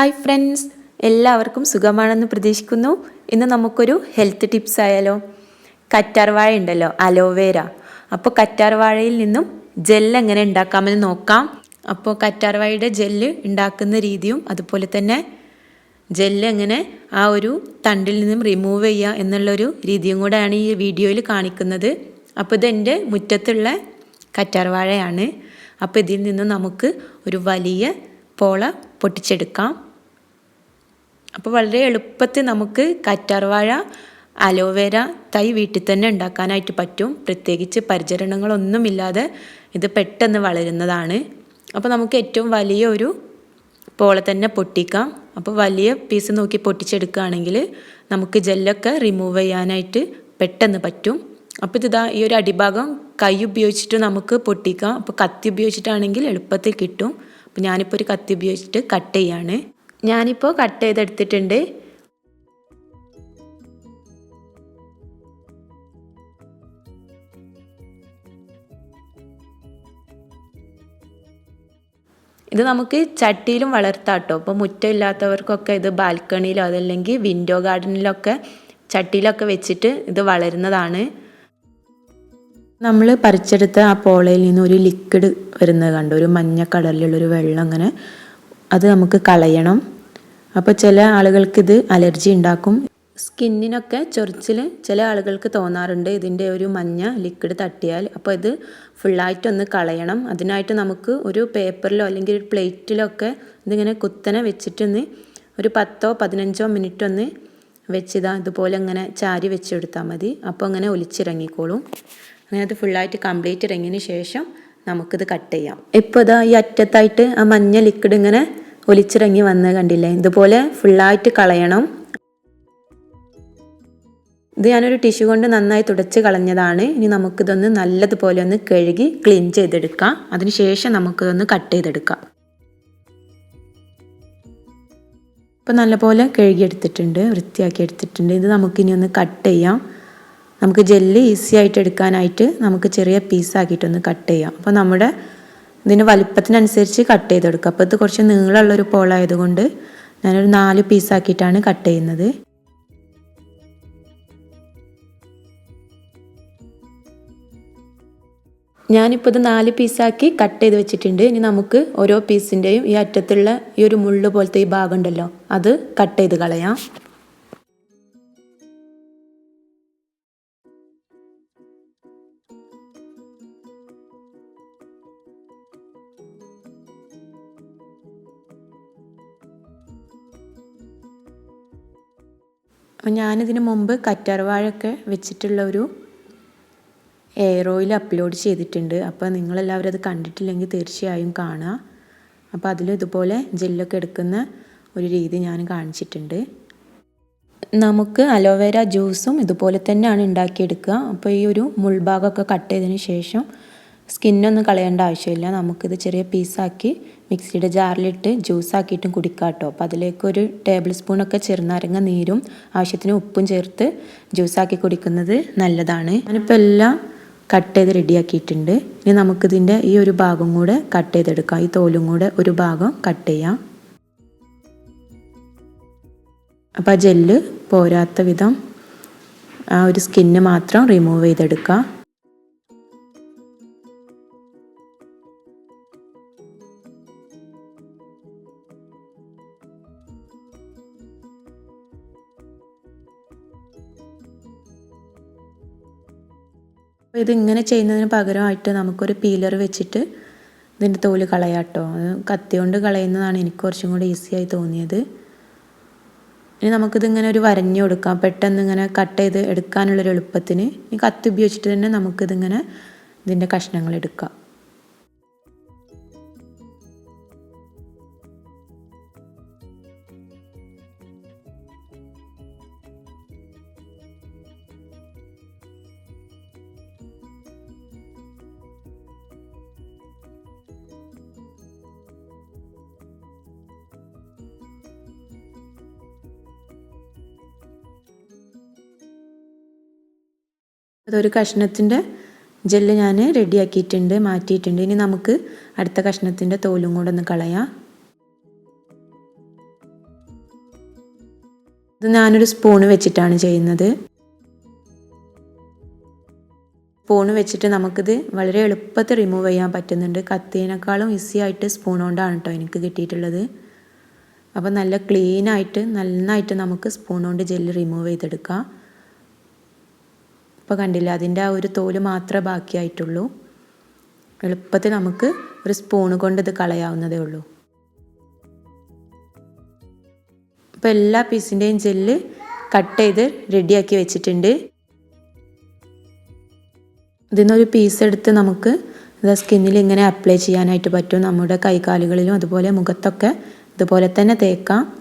Hi friends എല്ലാവർക്കും സുഖമാണെന്ന് പ്രതീക്ഷിക്കുന്നു. ഇന്ന് നമുക്കൊരു ഹെൽത്ത് ടിപ്സ് ആയാലോ? കറ്റാർവാഴ ഉണ്ടല്ലോ അലോവേര അപ്പോൾ കറ്റാർവാഴയിൽ നിന്നും ജെല്ല് എങ്ങനെ ഉണ്ടാക്കാമെന്ന് നോക്കാം. അപ്പോൾ കറ്റാർവാഴയുടെ ജെല്ല് ഉണ്ടാക്കുന്ന രീതിയും അതുപോലെ തന്നെ ജെല്ല് എങ്ങനെ ആ ഒരു തണ്ടിൽ നിന്നും റിമൂവ് ചെയ്യുക എന്നുള്ളൊരു രീതിയും കൂടെയാണ് ഈ വീഡിയോയിൽ കാണിക്കുന്നത്. അപ്പോൾ ഇതെന്റെ മുറ്റത്തുള്ള കറ്റാർവാഴയാണ്. അപ്പോൾ ഇതിൽ നിന്ന് നമുക്ക് ഒരു വലിയ പോള പൊട്ടിച്ചെടുക്കാം. അപ്പോൾ വളരെ എളുപ്പത്തിൽ നമുക്ക് കറ്റാർവാഴ അലോവേര തൈ വീട്ടിൽ തന്നെ ഉണ്ടാക്കാനായിട്ട് പറ്റും. പ്രത്യേകിച്ച് പരിചരണങ്ങളൊന്നുമില്ലാതെ ഇത് പെട്ടെന്ന് വളരുന്നതാണ്. അപ്പോൾ നമുക്ക് ഏറ്റവും വലിയ ഒരു പോളെ തന്നെ പൊട്ടിക്കാം. അപ്പോൾ വലിയ പീസ് നോക്കി പൊട്ടിച്ചെടുക്കുകയാണെങ്കിൽ നമുക്ക് ജെല്ലൊക്കെ റിമൂവ് ചെയ്യാനായിട്ട് പെട്ടെന്ന് പറ്റും. അപ്പോൾ ഇതാ ഈ ഒരു അടിഭാഗം കൈ ഉപയോഗിച്ചിട്ട് നമുക്ക് പൊട്ടിക്കാം. അപ്പോൾ കത്തി ഉപയോഗിച്ചിട്ടാണെങ്കിൽ എളുപ്പത്തിൽ കിട്ടും. അപ്പോൾ ഞാനിപ്പോൾ ഒരു കത്തി ഉപയോഗിച്ചിട്ട് കട്ട് ചെയ്യാണ്. ഞാനിപ്പോൾ കട്ട് ചെയ്തെടുത്തിട്ടുണ്ട്. ഇത് നമുക്ക് ചട്ടിയിലും വളർത്താം വളർത്താട്ടോ ഇപ്പോൾ മുറ്റമില്ലാത്തവർക്കൊക്കെ ഇത് ബാൽക്കണിയിലോ അതല്ലെങ്കിൽ വിൻഡോ ഗാർഡനിലൊക്കെ ചട്ടിയിലൊക്കെ വെച്ചിട്ട് ഇത് വളരുന്നതാണ്. നമ്മൾ പറിച്ചെടുത്ത ആ പോളയിൽ നിന്ന് ഒരു ലിക്വിഡ് വരുന്നത് കണ്ടു? ഒരു മഞ്ഞ കളറിലുള്ളൊരു വെള്ളം അങ്ങനെ അത് നമുക്ക് കളയണം. അപ്പോൾ ചില ആളുകൾക്ക് ഇത് അലർജി ഉണ്ടാക്കും. സ്കിന്നിനൊക്കെ ചൊറിച്ചിൽ ചില ആളുകൾക്ക് തോന്നാറുണ്ട്. ഇതിന്റെ ഒരു മഞ്ഞ ലിക്വിഡ് തട്ടിയാൽ. അപ്പോൾ ഇത് ഫുള്ളായിട്ടൊന്ന് കളയണം. അതിനായിട്ട് നമുക്ക് ഒരു പേപ്പറിലോ അല്ലെങ്കിൽ ഒരു പ്ലേറ്റിലോ ഒക്കെ ഇതിങ്ങനെ കുത്തനെ വെച്ചിട്ടൊന്ന് ഒരു പത്തോ പതിനഞ്ചോ മിനിറ്റ് ഒന്ന് വെച്ചിതാ ഇതുപോലെ അങ്ങനെ ചാരി വെച്ചെടുത്താൽ മതി. അപ്പോൾ അങ്ങനെ ഒലിച്ചിറങ്ങിക്കോളും. അങ്ങനെ അത് ഫുള്ളായിട്ട് കംപ്ലീറ്റ് ഇറങ്ങിയതിന് ശേഷം നമുക്കിത് കട്ട് ചെയ്യാം. ഇപ്പോൾ ഇതാ ഈ അറ്റത്തായിട്ട് ആ മഞ്ഞ ലിക്വിഡ് ഇങ്ങനെ ഒലിച്ചിറങ്ങി വന്ന് കണ്ടില്ലേ? ഇതുപോലെ ഫുള്ളായിട്ട് കളയണം. ഇത് ഞാനൊരു ടിഷ്യൂ കൊണ്ട് നന്നായി തുടച്ച് കളഞ്ഞതാണ്. ഇനി നമുക്കിതൊന്ന് നല്ലതുപോലെ ഒന്ന് കഴുകി ക്ലീൻ ചെയ്തെടുക്കാം. അതിനുശേഷം നമുക്കിതൊന്ന് കട്ട് ചെയ്തെടുക്കാം. ഇപ്പം നല്ലപോലെ കഴുകിയെടുത്തിട്ടുണ്ട് വൃത്തിയാക്കി എടുത്തിട്ടുണ്ട് ഇത് നമുക്കിനി ഒന്ന് കട്ട് ചെയ്യാം. നമുക്ക് ജെല്ല് ഈസി ആയിട്ട് എടുക്കാനായിട്ട് നമുക്ക് ചെറിയ പീസാക്കിയിട്ടൊന്ന് കട്ട് ചെയ്യാം. അപ്പോൾ നമ്മുടെ ഇതിന് വലിപ്പത്തിനനുസരിച്ച് കട്ട് ചെയ്തെടുക്കുക അപ്പോൾ ഇത് കുറച്ച് നീളമുള്ളൊരു പോളായതുകൊണ്ട് ഞാനൊരു നാല് പീസാക്കിയിട്ടാണ് കട്ട് ചെയ്യുന്നത്. ഞാനിപ്പോൾ ഇത് നാല് പീസാക്കി കട്ട് ചെയ്ത് വെച്ചിട്ടുണ്ട്. ഇനി നമുക്ക് ഓരോ പീസിന്റെയും ഈ അറ്റത്തുള്ള ഈ ഒരു മുള്ളു പോലത്തെ ഈ ഭാഗം ഉണ്ടല്ലോ അത് കട്ട് ചെയ്ത് കളയാം. അപ്പോൾ ഞാനിതിന് മുമ്പ് കറ്റാർവാഴയൊക്കെ വെച്ചിട്ടുള്ള ഒരു എയറോയിൽ അപ്ലോഡ് ചെയ്തിട്ടുണ്ട്. അപ്പോൾ നിങ്ങളെല്ലാവരും അത് കണ്ടിട്ടില്ലെങ്കിൽ തീർച്ചയായും കാണുക. അപ്പോൾ അതിലും ഇതുപോലെ ജെല്ലൊക്കെ എടുക്കുന്ന ഒരു രീതി ഞാൻ കാണിച്ചിട്ടുണ്ട്. നമുക്ക് അലോവേര ജ്യൂസും ഇതുപോലെ തന്നെയാണ് ഉണ്ടാക്കിയെടുക്കുക. അപ്പോൾ ഈ ഒരു മുൾഭാഗമൊക്കെ കട്ട് ചെയ്തതിന് ശേഷം സ്കിന്നൊന്നും കളയേണ്ട ആവശ്യമില്ല. നമുക്കിത് ചെറിയ പീസാക്കി മിക്സിയുടെ ജാറിലിട്ട് ജ്യൂസാക്കിയിട്ടും കുടിക്കാം കേട്ടോ അപ്പോൾ അതിലേക്ക് ഒരു ടേബിൾ സ്പൂണൊക്കെ ചെറുനാരങ്ങ നീരും ആവശ്യത്തിന് ഉപ്പും ചേർത്ത് ജ്യൂസാക്കി കുടിക്കുന്നത് നല്ലതാണ്. ഞാനിപ്പോൾ എല്ലാം കട്ട് ചെയ്ത് റെഡിയാക്കിയിട്ടുണ്ട്. ഇനി നമുക്കിതിന്റെ ഈ ഒരു ഭാഗം കൂടെ കട്ട് ചെയ്തെടുക്കാം. ഈ തോലും കൂടെ ഒരു ഭാഗം കട്ട് ചെയ്യാം. അപ്പോൾ ആ ജെല്ല് പോരാത്ത വിധം ആ ഒരു സ്കിന്ന് മാത്രം റിമൂവ് ചെയ്തെടുക്കാം. അപ്പോൾ ഇതിങ്ങനെ ചെയ്യുന്നതിന് പകരമായിട്ട് നമുക്കൊരു പീലർ വെച്ചിട്ട് ഇതിന്റെ തോൽ കളയാട്ടോ അത് കത്തി കൊണ്ട് കളയുന്നതാണ് എനിക്ക് കുറച്ചും കൂടി ഈസിയായി തോന്നിയത്. ഇനി നമുക്കിതിങ്ങനെ ഒരു വരഞ്ഞു കൊടുക്കാം. പെട്ടെന്ന് ഇങ്ങനെ കട്ട് ചെയ്ത് എടുക്കാനുള്ളൊരു എളുപ്പത്തിന്. ഈ കത്തി ഉപയോഗിച്ചിട്ട് തന്നെ നമുക്കിതിങ്ങനെ ഇതിന്റെ കഷ്ണങ്ങൾ എടുക്കാം. അതൊരു കഷ്ണത്തിന്റെ ജെല്ല് ഞാൻ റെഡിയാക്കിയിട്ടുണ്ട് മാറ്റിയിട്ടുണ്ട്. ഇനി നമുക്ക് അടുത്ത കഷ്ണത്തിന്റെ തോലും കൂടെ ഒന്ന് കളയാം. ഇത് ഞാനൊരു സ്പൂണ് വെച്ചിട്ടാണ് ചെയ്യുന്നത്. സ്പൂണ് വെച്ചിട്ട് നമുക്കിത് വളരെ എളുപ്പത്തിൽ റിമൂവ് ചെയ്യാൻ പറ്റുന്നുണ്ട്. കത്തിനേക്കാളും ഈസി ആയിട്ട് സ്പൂൺ കൊണ്ടാണ് കേട്ടോ എനിക്ക് കിട്ടിയിട്ടുള്ളത്. അപ്പോൾ നല്ല ക്ലീനായിട്ട് നന്നായിട്ട് നമുക്ക് സ്പൂൺ കൊണ്ട് ജെല്ല് റിമൂവ് ചെയ്തെടുക്കാം. ഇപ്പോൾ കണ്ടില്ല. അതിന്റെ ആ ഒരു തോൽ മാത്രമേ ബാക്കിയായിട്ടുള്ളൂ. എളുപ്പത്തിൽ നമുക്ക് ഒരു സ്പൂൺ കൊണ്ട് ഇത് കളയാവുന്നതേ ഉള്ളൂ. അപ്പോൾ എല്ലാ പീസിന്റെയും ജെല്ല് കട്ട് ചെയ്ത് റെഡിയാക്കി വെച്ചിട്ടുണ്ട്. ഇതിൽ നിന്നൊരു പീസ് എടുത്ത് നമുക്ക് സ്കിന്നിൽ ഇങ്ങനെ അപ്ലൈ ചെയ്യാനായിട്ട് പറ്റും. നമ്മുടെ കൈകാലുകളിലും അതുപോലെ മുഖത്തൊക്കെ ഇതുപോലെ തന്നെ തേക്കാം.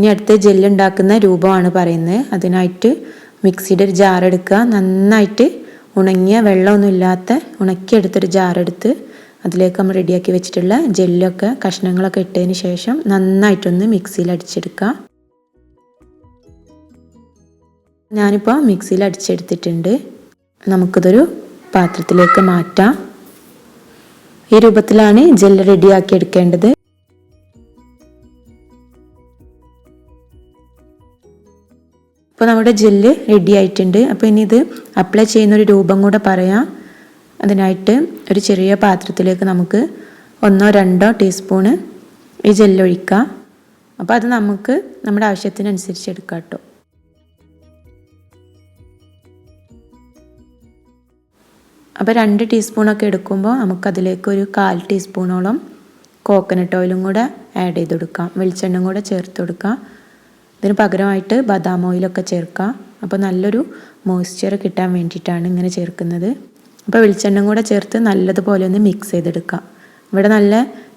ഇനി അടുത്ത ജെല്ലുണ്ടാക്കുന്ന രൂപമാണ് പറയുന്നത്. അതിനായിട്ട് മിക്സിയുടെ ഒരു ജാർ എടുക്കുക. നന്നായിട്ട് ഉണങ്ങിയ വെള്ളമൊന്നും ഇല്ലാത്ത ഉണക്കിയെടുത്തൊരു ജാറെടുത്ത് അതിലേക്ക് നമ്മൾ റെഡിയാക്കി വെച്ചിട്ടുള്ള ജെല്ലൊക്കെ കഷ്ണങ്ങളൊക്കെ ഇട്ടതിന് ശേഷം നന്നായിട്ടൊന്ന് മിക്സിയിൽ അടിച്ചെടുക്കുക. ഞാനിപ്പോൾ മിക്സിയിൽ അടിച്ചെടുത്തിട്ടുണ്ട്. നമുക്കിതൊരു പാത്രത്തിലേക്ക് മാറ്റാം. ഈ രൂപത്തിലാണ് ജെല്ല് റെഡിയാക്കി എടുക്കേണ്ടത്. അപ്പോൾ നമ്മുടെ ജെല്ല് റെഡി ആയിട്ടുണ്ട്. അപ്പോൾ ഇനി ഇത് അപ്ലൈ ചെയ്യുന്ന ഒരു രൂപം കൂടെ പറയാം. അതിനായിട്ട് ഒരു ചെറിയ പാത്രത്തിലേക്ക് നമുക്ക് ഒന്നോ രണ്ടോ ടീസ്പൂണ് ഈ ജെല്ല് ഒഴിക്കാം. അപ്പോൾ അത് നമുക്ക് നമ്മുടെ ആവശ്യത്തിനനുസരിച്ച് എടുക്കാം കേട്ടോ. അപ്പോൾ രണ്ട് ടീസ്പൂണൊക്കെ എടുക്കുമ്പോൾ നമുക്കതിലേക്ക് ഒരു കാൽ ടീസ്പൂണോളം കോക്കനട്ട് ഓയിലും കൂടെ ആഡ് ചെയ്ത് കൊടുക്കാം. വെളിച്ചെണ്ണയും കൂടെ ചേർത്ത് കൊടുക്കാം. ഇതിന് പകരമായിട്ട് ബദാം ഓയിലൊക്കെ ചേർക്കാം അപ്പോൾ നല്ലൊരു മോയ്സ്ചർ കിട്ടാൻ വേണ്ടിയിട്ടാണ് ഇങ്ങനെ ചേർക്കുന്നത്. അപ്പോൾ വെളിച്ചെണ്ണയും കൂടെ ചേർത്ത് നല്ലതുപോലെ ഒന്ന് മിക്സ് ചെയ്തെടുക്കാം ഇവിടെ നല്ല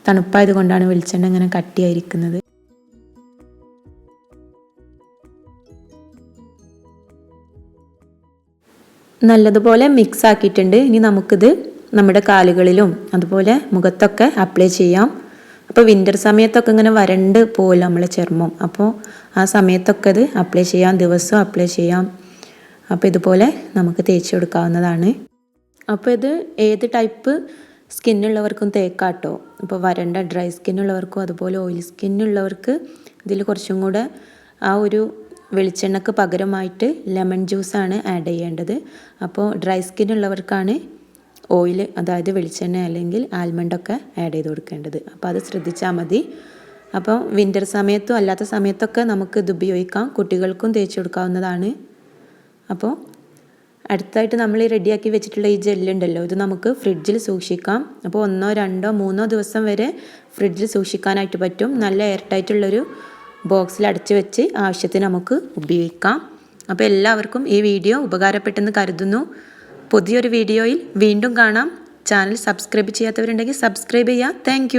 തണുപ്പായത് കൊണ്ടാണ് വെളിച്ചെണ്ണ ഇങ്ങനെ കട്ടിയായിരിക്കുന്നത്. നല്ലതുപോലെ മിക്സ് ആക്കിയിട്ടുണ്ട്. ഇനി നമുക്കിത് നമ്മുടെ കാലുകളിലും അതുപോലെ മുഖത്തൊക്കെ അപ്ലൈ ചെയ്യാം. അപ്പോൾ വിന്റർ സമയത്തൊക്കെ ഇങ്ങനെ വരണ്ട് പോകുമല്ലോ നമ്മളെ ചർമ്മം. അപ്പോൾ ആ സമയത്തൊക്കെ ഇത് അപ്ലൈ ചെയ്യാം ദിവസവും അപ്ലൈ ചെയ്യാം. അപ്പോൾ ഇതുപോലെ നമുക്ക് തേച്ച് കൊടുക്കാവുന്നതാണ് അപ്പോൾ ഇത് ഏത് ടൈപ്പ് സ്കിന്നുള്ളവർക്കും തേക്കാട്ടോ. ഇപ്പോൾ വരണ്ട ഡ്രൈ സ്കിന്നുള്ളവർക്കും അതുപോലെ ഓയിൽ സ്കിന്നുള്ളവർക്ക് ഇതിൽ കുറച്ചും കൂടെ ആ ഒരു വെളിച്ചെണ്ണക്ക് പകരമായിട്ട് ലെമൺ ജ്യൂസാണ് ആഡ് ചെയ്യേണ്ടത്. അപ്പോൾ ഡ്രൈ സ്കിന്നുള്ളവർക്കാണ് ഓയിൽ അതായത് വെളിച്ചെണ്ണ അല്ലെങ്കിൽ ആൽമണ്ടൊക്കെ ആഡ് ചെയ്ത് കൊടുക്കേണ്ടത്. അപ്പോൾ അത് ശ്രദ്ധിച്ചാൽ മതി. അപ്പോൾ വിന്റർ സമയത്തും അല്ലാത്ത സമയത്തൊക്കെ നമുക്ക് ഇത് ഉപയോഗിക്കാം. കുട്ടികൾക്കും തേച്ച് കൊടുക്കാവുന്നതാണ്. അപ്പോൾ അടുത്തായിട്ട് നമ്മൾ ഈ റെഡിയാക്കി വെച്ചിട്ടുള്ള ഈ ജെല്ലുണ്ടല്ലോ ഇത് നമുക്ക് ഫ്രിഡ്ജിൽ സൂക്ഷിക്കാം. അപ്പോൾ ഒന്നോ രണ്ടോ മൂന്നോ ദിവസം വരെ ഫ്രിഡ്ജിൽ സൂക്ഷിക്കാനായിട്ട് പറ്റും. നല്ല എയർ ടൈറ്റുള്ളൊരു ബോക്സിൽ അടച്ചു വെച്ച് ആവശ്യത്തിന് നമുക്ക് ഉപയോഗിക്കാം. അപ്പോൾ എല്ലാവർക്കും ഈ വീഡിയോ ഉപകാരപ്പെട്ടെന്ന് കരുതുന്നു. പുതിയൊരു വീഡിയോയിൽ വീണ്ടും കാണാം. ചാനൽ സബ്സ്ക്രൈബ് ചെയ്യാത്തവരുണ്ടെങ്കിൽ സബ്സ്ക്രൈബ് ചെയ്യുക താങ്ക്